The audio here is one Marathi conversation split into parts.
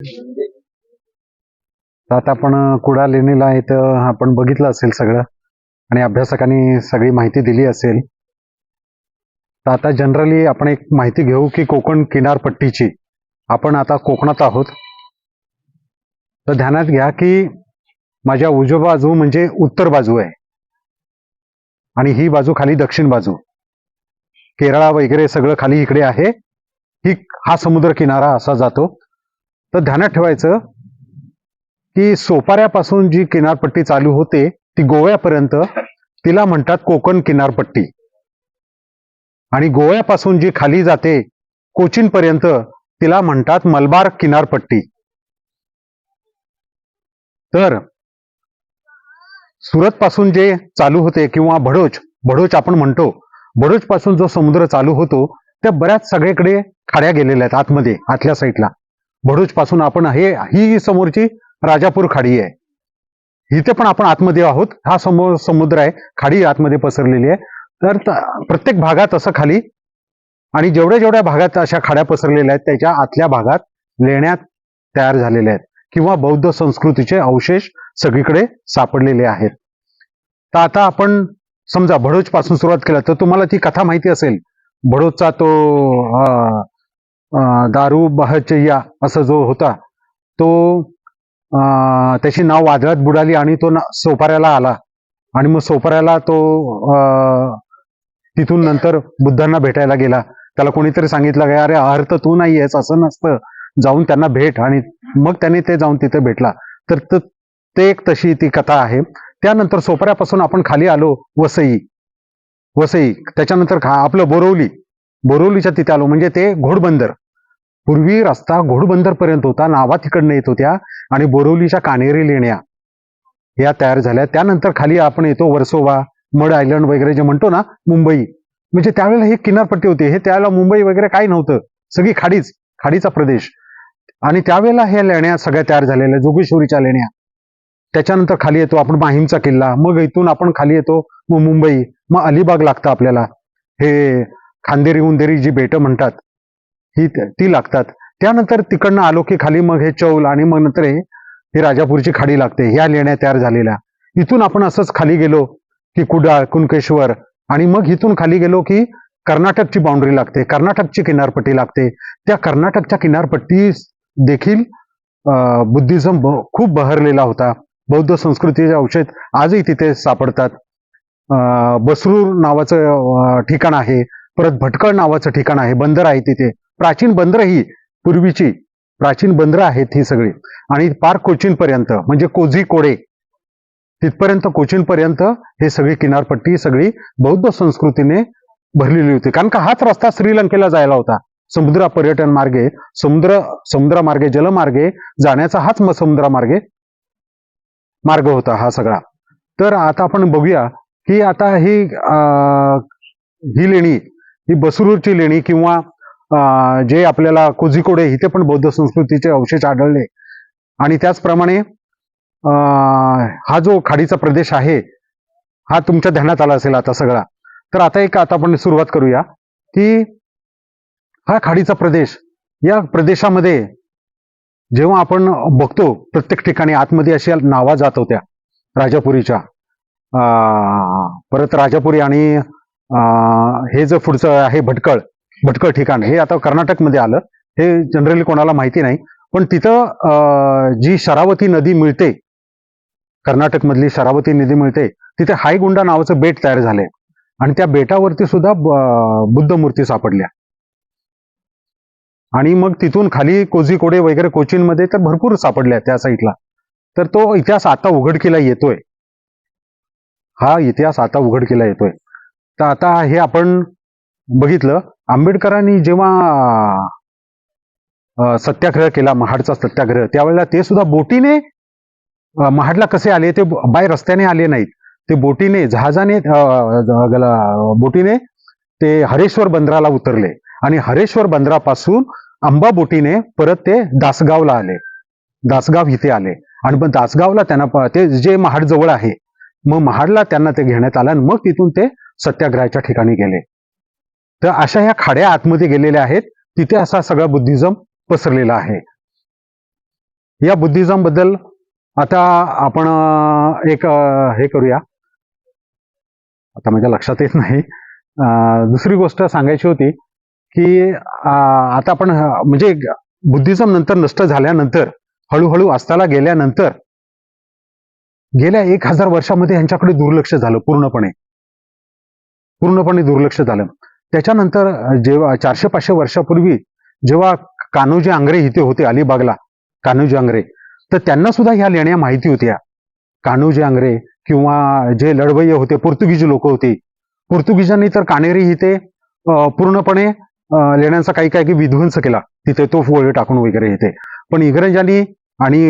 तर आता आपण कुडा लेणीला इथं आपण बघितलं असेल सगळं आणि अभ्यासकांनी सगळी माहिती दिली असेल. तर आता जनरली आपण एक माहिती घेऊ की कोकण किनारपट्टीची. आपण आता कोकणात आहोत. तर ध्यानात घ्या की माझ्या उजव्या बाजू म्हणजे उत्तर बाजू आहे. आणि ही बाजू खाली दक्षिण बाजू. केरळा वगैरे सगळं खाली इकडे आहे. ही हा समुद्र किनारा असा जातो. तर ध्यानात ठेवायचं की सोपाऱ्यापासून जी किनारपट्टी चालू होते ती गोव्यापर्यंत तिला म्हणतात कोकण किनारपट्टी. आणि गोव्यापासून जी खाली जाते कोचीनपर्यंत तिला म्हणतात मलबार किनारपट्टी. तर सुरत पासून जे चालू होते किंवा भडोच भडोच आपण म्हणतो भडोच पासून जो समुद्र चालू होतो त्या बऱ्याच सगळीकडे खाड्या गेलेल्या आहेत आतमध्ये आतल्या साईडला. भडूच पासून आपण हे ही समोरची राजापूर खाडी आहे. इथे पण आपण आतमध्ये आहोत. हा समोर समुद्र आहे. खाडी आतमध्ये पसरलेली आहे. तर प्रत्येक भागात असं खाली आणि जेवढ्या जेवढ्या भागात अशा खाड्या पसरलेल्या आहेत त्याच्या आतल्या भागात लेण्यात तयार झालेल्या आहेत. किंवा बौद्ध संस्कृतीचे अवशेष सगळीकडे सापडलेले आहेत. तर आता आपण समजा भडोजपासून सुरुवात केला तर तुम्हाला ती कथा माहिती असेल. भडोजचा तो दारू बहचय्या असं जो होता तो अं, त्याची नाव वादळात बुडाली आणि तो ना- सोपाऱ्याला आला. आणि मग सोपाऱ्याला तो अं, तिथून नंतर बुद्धांना भेटायला गेला. त्याला कोणीतरी सांगितलं की अरे अर्थ तू नाही आहेस असं नसतं. जाऊन त्यांना भेट. आणि मग त्याने ते जाऊन तिथे भेटला. तर त- ते एक तशी ती कथा आहे. त्यानंतर सोपाऱ्यापासून आपण खाली आलो वसई. वसई. त्याच्यानंतर खा आपलं बोरवली. बोरवलीच्या तिथे आलो. म्हणजे ते घोडबंदर. पूर्वी रस्ता घोडबंदर पर्यंत होता. नावा तिकडनं येत होत्या आणि बोरवलीच्या कानेरी लेण्या या तयार झाल्या. त्यानंतर खाली आपण येतो वर्सोवा मड आयलंड वगैरे जे म्हणतो ना मुंबई. म्हणजे त्यावेळेला ही किनारपट्टी होती. हे त्यावेळेला मुंबई वगैरे काही नव्हतं. सगळी खाडीच खाडीचा प्रदेश. आणि त्यावेळेला ह्या लेण्या सगळ्या तयार झालेल्या जोगेश्वरीच्या लेण्या. त्याच्यानंतर खाली येतो आपण माहीमचा किल्ला. मग इथून आपण खाली येतो मग मुंबई. मग अलिबाग लागतं आपल्याला. हे खांदेरी उंदेरी जी बेटं म्हणतात ही ती लागतात. त्यानंतर तिकडनं आलो की खाली मग हे चौल आणि मग नंतर हे ही राजापूरची खाडी लागते. ह्या लेण्या तयार झालेल्या. इथून आपण असंच खाली गेलो की कुडाळ कुणकेश्वर आणि मग इथून खाली गेलो की कर्नाटकची बाउंड्री लागते. कर्नाटकची किनारपट्टी लागते. त्या कर्नाटकच्या किनारपट्टी देखील अं, बुद्धिझम खूप बहरलेला होता. बौद्ध संस्कृतीचे औषध आजही तिथे सापडतात. अं, बसरूर नावाचं ठिकाण आहे. परत भटकळ नावाचं ठिकाण आहे बंदर आहे तिथे. प्राचीन बंदर ही पूर्वीची प्राचीन बंदरं आहेत ही सगळी. आणि पार कोचीन पर्यंत म्हणजे कोझी कोडे तिथपर्यंत कोचीन पर्यंत हे सगळी किनारपट्टी सगळी बौद्ध संस्कृतीने भरलेली होती. कारण का हाच रस्ता श्रीलंकेला जायला होता. समुद्र पर्यटन मार्गे समुद्र समुद्रामार्गे जलमार्गे जाण्याचा हाच म- समुद्रामार्गे मार्ग होता हा सगळा. तर आता आपण बघूया की आता ही अं, ही लेणी ही बसरूरची लेणी किंवा जे आपल्याला कोझिकोडे इथे पण बौद्ध संस्कृतीचे अवशेष आढळले. आणि त्याचप्रमाणे अं, हा जो खाडीचा प्रदेश आहे हा तुमच्या ध्यानात आला असेल आता सगळा. तर आता एक आता आपण सुरुवात करूया की हा खाडीचा प्रदेश या प्रदेशामध्ये जेव्हा आपण बघतो प्रत्येक ठिकाणी आतमध्ये अशी नावा जात होत्या राजापुरीच्या. अं, परत राजापुरी आणि हे जे पुढचं आहे भटकळ भटकळ ठिकाण हे आता कर्नाटकमध्ये आलं. हे जनरली कोणाला माहिती नाही. पण तिथं जी शरावती नदी मिळते कर्नाटकमधली शरावती नदी मिळते तिथे हायगुंडा नावाचं बेट तयार झालंय. आणि त्या बेटावरती सुद्धा बुद्ध मूर्ती सापडल्या. आणि मग तिथून खाली कोझिकोडे वगैरे कोचीनमध्ये तर भरपूर सापडल्या त्या साईडला तर तो इतिहास आता उघडकीला येतोय. हा इतिहास आता उघडकीला येतोय. तर आता हे आपण बघितलं. आंबेडकरांनी जेव्हा सत्याग्रह केला महाडचा सत्याग्रह त्यावेळेला ते सुद्धा बोटीने महाडला कसे आले? ते बाय रस्त्याने आले नाहीत. ते बोटीने जहाजाने बोटीने ते हरेश्वर बंदराला उतरले. आणि हरेश्वर बंदरापासून अंबा बोटीने परत ते दासगावला आले. दासगाव इथे आले. आणि मग दासगावला त्यांना ते जे महाड जवळ आहे मग महाडला त्यांना ते घेण्यात आलं आणि मग तिथून ते सत्याग्रहाच्या ठिकाणी गेले. तर अशा ह्या खाड्या आतमध्ये गेलेल्या आहेत. तिथे असा सगळा बुद्धिझम पसरलेला आहे. या बुद्धिझमबद्दल आता आपण एक हे करूया. आता माझ्या लक्षात येत नाही. अं, दुसरी गोष्ट सांगायची होती की आता आपण म्हणजे बुद्धिझम नंतर नष्ट झाल्यानंतर हळूहळू अस्ताला गेल्यानंतर गेल्या एक हजार वर्षामध्ये यांच्याकडे दुर्लक्ष झालं पूर्णपणे. पूर्णपणे दुर्लक्ष झालं. त्याच्यानंतर जेव्हा चारशे पाचशे वर्षापूर्वी जेव्हा कान्होजी आंग्रे इथे होते अलिबागला कान्होजी आंग्रे तर त्यांना सुद्धा ह्या लेण्या माहिती होत्या. कान्होजी आंग्रे किंवा जे लढवय्ये होते पोर्तुगीज लोक होते. पोर्तुगीजांनी तर कानेरी इथे पूर्णपणे लेण्यांचा काही काही विध्वंस केला. तिथे तो गोळे टाकून वगैरे इथे. पण इंग्रजांनी आणि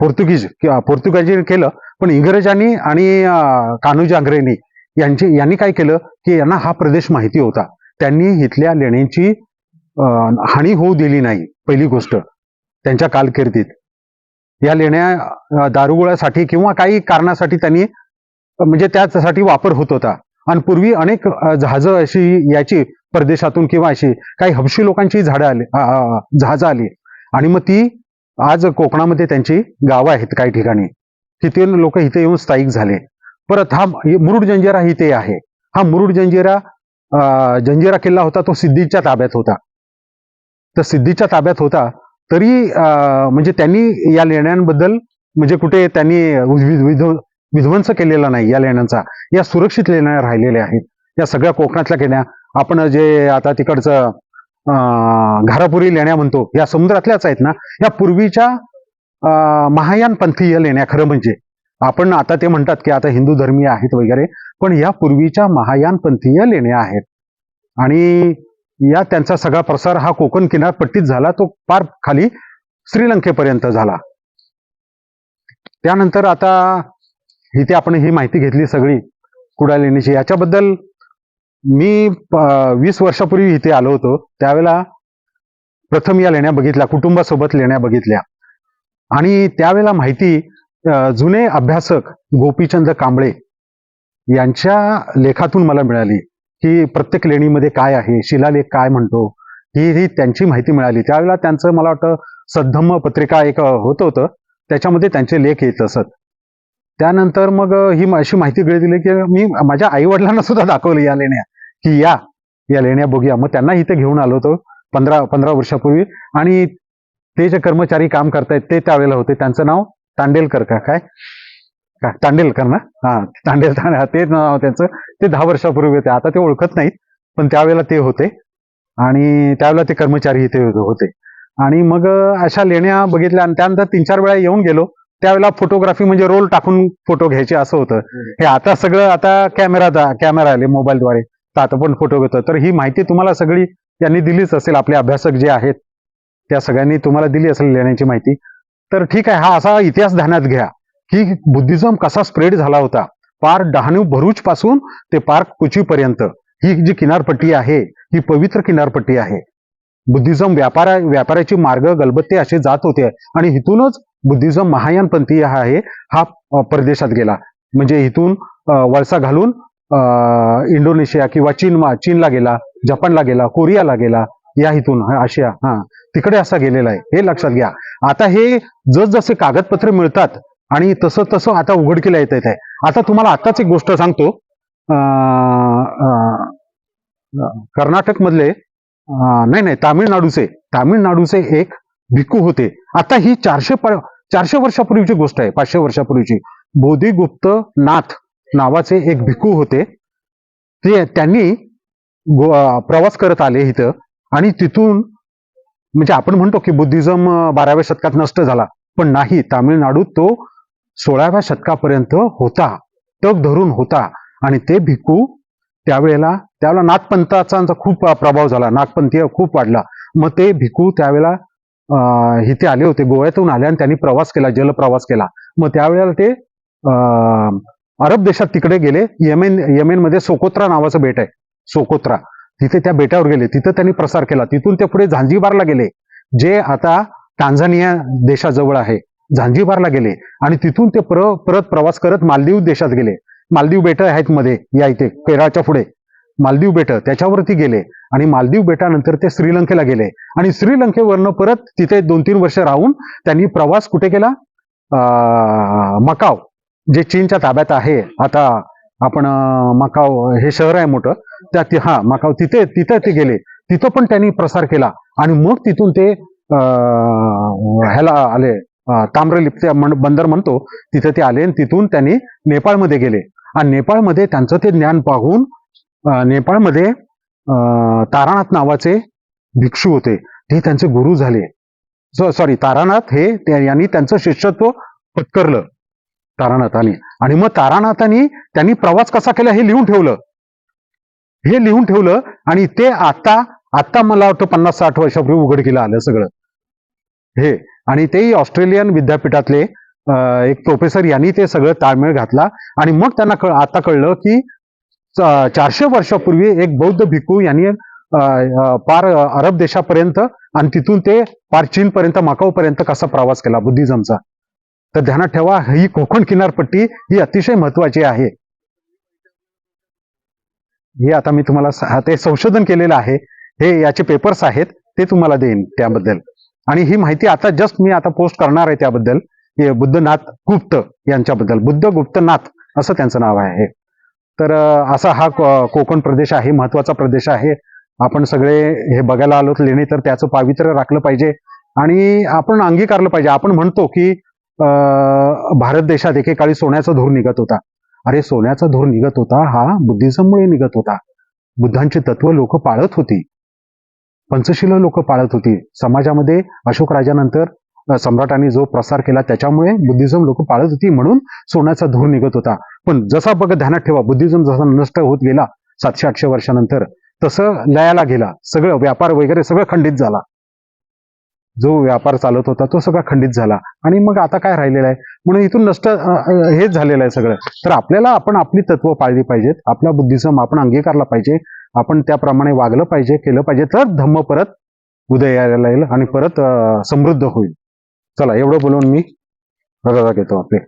पोर्तुगीज किंवा पोर्तुगीजांनी केलं पण इंग्रजांनी आणि कान्होजी आंग्रेनी यांची यांनी काय केलं की यांना हा प्रदेश माहिती होता. त्यांनी इथल्या लेण्यांची हानी होऊ दिली नाही पहिली गोष्ट. त्यांच्या कालकिर्दीत. या लेण्या अं, दारुगोळ्यासाठी किंवा काही कारणासाठी त्यांनी म्हणजे त्यासाठी वापर होत होता. आणि पूर्वी अनेक जहाजं अशी याची परदेशातून किंवा अशी काही हबशी लोकांची झाडं आली जहाजं आली. आणि मग ती आज कोकणामध्ये त्यांची गावं आहेत काही ठिकाणी. तिथे लोक इथे येऊन स्थायिक झाले. परत हा मुरुड जंजिरा इथे आहे. हा मुरुड जंजिरा अं, जंजिरा किल्ला होता तो सिद्धीच्या ताब्यात होता. तर सिद्धीच्या ताब्यात होता तरी अं, म्हणजे त्यांनी या लेण्यांबद्दल म्हणजे कुठे त्यांनी विध- विध्वंस केलेला नाही या लेण्यांचा. या सुरक्षित लेण्या राहिलेल्या आहेत. या सगळ्या कोकणातल्या लेण्या आपण जे आता तिकडचं अं, घारापुरी लेण्या म्हणतो या समुद्रातल्याच आहेत ना या पूर्वीच्या महायान पंथीय लेण्या खरं म्हणजे. आपण आता ते म्हणतात की आता हिंदू धर्मीय आहेत वगैरे पण या पूर्वीच्या महायान पंथीय लेण्या आहेत. आणि या त्यांचा सगळा प्रसार हा कोकण किनारपट्टीत झाला तो पार खाली श्रीलंकेपर्यंत झाला. त्यानंतर आता इथे आपण ही माहिती घेतली सगळी कुडा लेण्याची याच्याबद्दल मी वीस वर्षापूर्वी इथे आलो होतो. त्यावेळेला प्रथम या लेण्या बघितल्या कुटुंबासोबत लेण्या बघितल्या. आणि त्यावेळेला माहिती जुने अभ्यासक गोपीचंद कांबळे यांच्या लेखातून मला मिळाली की प्रत्येक लेणीमध्ये काय आहे शिलालेख काय म्हणतो ही ही त्यांची माहिती मिळाली. त्यावेळेला त्यांचं मला वाटतं सद्धम्म पत्रिका एक होत होतं. त्याच्यामध्ये त्यांचे लेख येत असत. त्यानंतर मग ही अशी माहिती गळी दिली की मी माझ्या आई वडिलांना सुद्धा दाखवलं या लेण्या की या या लेण्या बघूया. मग त्यांना इथे घेऊन आलो होतो पंधरा पंधरा वर्षापूर्वी. आणि ते जे कर्मचारी काम करतायत ते त्यावेळेला होते. त्यांचं नाव तांडेलकर का? काय? का? तांडेलकर ना? हा तांडेल तांडे ते नाव त्यांचं. ते दहा वर्षापूर्वी होते. आता ते ओळखत नाहीत पण त्यावेळेला ते होते. आणि त्यावेळेला ते कर्मचारी इथे होते. आणि मग अशा लेण्या बघितल्या आणि त्यानंतर तीन चार वेळा येऊन गेलो. त्यावेळेला फोटोग्राफी म्हणजे रोल टाकून फोटो घ्यायचे असं होतं. हे आता सगळं आता कॅमेरा कॅमेरा आले मोबाईलद्वारे. तर आता पण फोटो घेतो. तर ही माहिती तुम्हाला सगळी यांनी दिलीच असेल. आपले अभ्यासक जे आहेत त्या सगळ्यांनी तुम्हाला दिली असेल लेण्याची माहिती. तर ठीक आहे हा असा इतिहास ध्यानात घ्या की बुद्धिझम कसा स्प्रेड झाला होता. पार डहाणू भरूच पासून ते पार्क कुचीपर्यंत. ही जी किनारपट्टी आहे ही पवित्र किनारपट्टी आहे. बुद्धिझम व्यापारा व्यापाराची मार्ग गलबत्ते असे जात होते आणि इथूनच बुद्धिझम महायान पंथीय हा आहे हा परदेशात गेला. म्हणजे इथून वळसा घालून अ, इंडोनेशिया किंवा चीन चीनला गेला जपानला गेला कोरियाला गेला या इथून आशिया हा तिकडे असा गेलेला आहे. हे लक्षात घ्या. आता हे जसजसे कागदपत्र मिळतात आणि तसं तसं आता उघडकीला येत आहे आता तुम्हाला आताच एक गोष्ट सांगतो. कर्नाटक मधले नाही नाही तामिळनाडूचे तामिळनाडूचे एक भिक्खू होते. आता ही चारशे चारशे वर्षापूर्वीची गोष्ट आहे पाचशे वर्षापूर्वीची. बोधिगुप्त नाथ नावाचे एक भिक्खू होते. ते त्यांनी प्रवास करत आले इथं. आणि तिथून म्हणजे आपण म्हणतो की बुद्धिझम बाराव्या शतकात नष्ट झाला. पण नाही तामिळनाडूत तो सोळाव्या शतकापर्यंत होता. टग धरून होता. आणि ते भिकू त्यावेळेला त्यावेळेला नागपंथाचा खूप प्रभाव झाला. नागपंथीय खूप वाढला. मग ते भिकू त्यावेळेला इथे आले होते. गोव्यातून आले आणि त्यांनी प्रवास केला जलप्रवास केला. मग त्यावेळेला ते अं, अरब देशात तिकडे गेले. येमेन येमेनमध्ये सोकोत्रा नावाचं बेट आहे. सोकोत्रा. तिथे त्या बेटावर गेले तिथं त्यांनी प्रसार केला. तिथून ते पुढे झांजीबारला गेले जे आता टांझानिया देशाजवळ आहे. झांजीबारला गेले आणि तिथून ते पर परत प्रवास करत मालदीव देशात गेले. मालदीव बेट आहेत मध्ये या इथे केरळच्या पुढे. मालदीव बेट त्याच्यावरती गेले आणि मालदीव बेटानंतर ते श्रीलंकेला गेले. आणि श्रीलंकेवरनं परत तिथे दोन तीन वर्ष राहून त्यांनी प्रवास कुठे केला? मकाव जे चीनच्या ताब्यात आहे. आता आपण मकाव हे शहर आहे मोठं. त्या ति- हा मकाव तिथे तिथे ते गेले. तिथं पण त्यांनी प्रसार केला. आणि मग तिथून ते अं, ह्याला आले ताम्रलिप्त बंदर म्हणतो तिथे ते आले आणि तिथून त्यांनी नेपाळमध्ये गेले. आणि नेपाळमध्ये त्यांचं ते ज्ञान पाहून नेपाळमध्ये अं, तारानाथ नावाचे भिक्षू होते. ते त्यांचे गुरु झाले. सॉरी तारानाथ हे यांनी त्यांचं शिष्यत्व पत्करलं. तारानाथांनी. आणि मग तारानाथांनी त्यांनी प्रवास कसा केला हे लिहून ठेवलं. हे लिहून ठेवलं आणि ते आता आता मला वाटतं पन्नास साठ वर्षापूर्वी उघडकीला आलं सगळं. हे आणि तेही ऑस्ट्रेलियन विद्यापीठातले एक प्रोफेसर यांनी ते सगळं ताळमेळ घातला. आणि मग त्यांना कळ आता कळलं की चारशे वर्षापूर्वी एक बौद्ध भिक्खू यांनी अं, पार अरब देशापर्यंत आणि तिथून ते पार चीनपर्यंत माकाऊपर्यंत कसा प्रवास केला बुद्धिझमचा. तर ध्यानात ठेवा ही कोकण किनारपट्टी ही अतिशय महत्वाची आहे. हे आता मी तुम्हाला ते संशोधन केलेलं आहे. हे याचे पेपर्स आहेत ते तुम्हाला देईन त्याबद्दल. आणि ही माहिती आता जस्ट मी आता पोस्ट करणार आहे त्याबद्दल. बुद्धनाथ गुप्त यांच्याबद्दल. बुद्ध गुप्तनाथ असं त्यांचं नाव आहे. तर असा हा कोकण प्रदेश आहे महत्त्वाचा प्रदेश आहे. आपण सगळे हे बघायला आलो लेणे तर त्याचं पावित्र्य राखलं पाहिजे. आणि आपण अंगीकारलं पाहिजे. आपण म्हणतो की भारत देशात एकेकाळी सोन्याचा धूर निघत होता. अरे सोन्याचा धूर निघत होता हा बुद्धिझममुळे निघत होता. बुद्धांची तत्व लोक पाळत होती. पंचशील लोक पाळत होती. समाजामध्ये अशोक राजानंतर सम्राटांनी जो प्रसार केला त्याच्यामुळे बुद्धिझम लोक पाळत होती म्हणून सोन्याचा धूर निघत होता. पण जसा बघ ध्यानात ठेवा बुद्धिझम जसा नष्ट होत गेला सातशे आठशे वर्षानंतर तसं लयाला गेला. सगळं व्यापार वगैरे सगळं खंडित झाला. जो व्यापार चालत होता तो सगळा खंडित झाला. आणि मग आता काय राहिलेलं आहे? म्हणून इथून नष्ट हेच झालेलं आहे सगळं. तर आपल्याला आपण आपली तत्व पाळली पाहिजेत. आपल्या बुद्धीचं आपण अंगीकारला पाहिजे. आपण त्याप्रमाणे वागलं पाहिजे केलं पाहिजे तर धम्म परत उदयाला येईल आणि परत समृद्ध होईल. चला एवढं बोलून मी रजा घेतो आपले.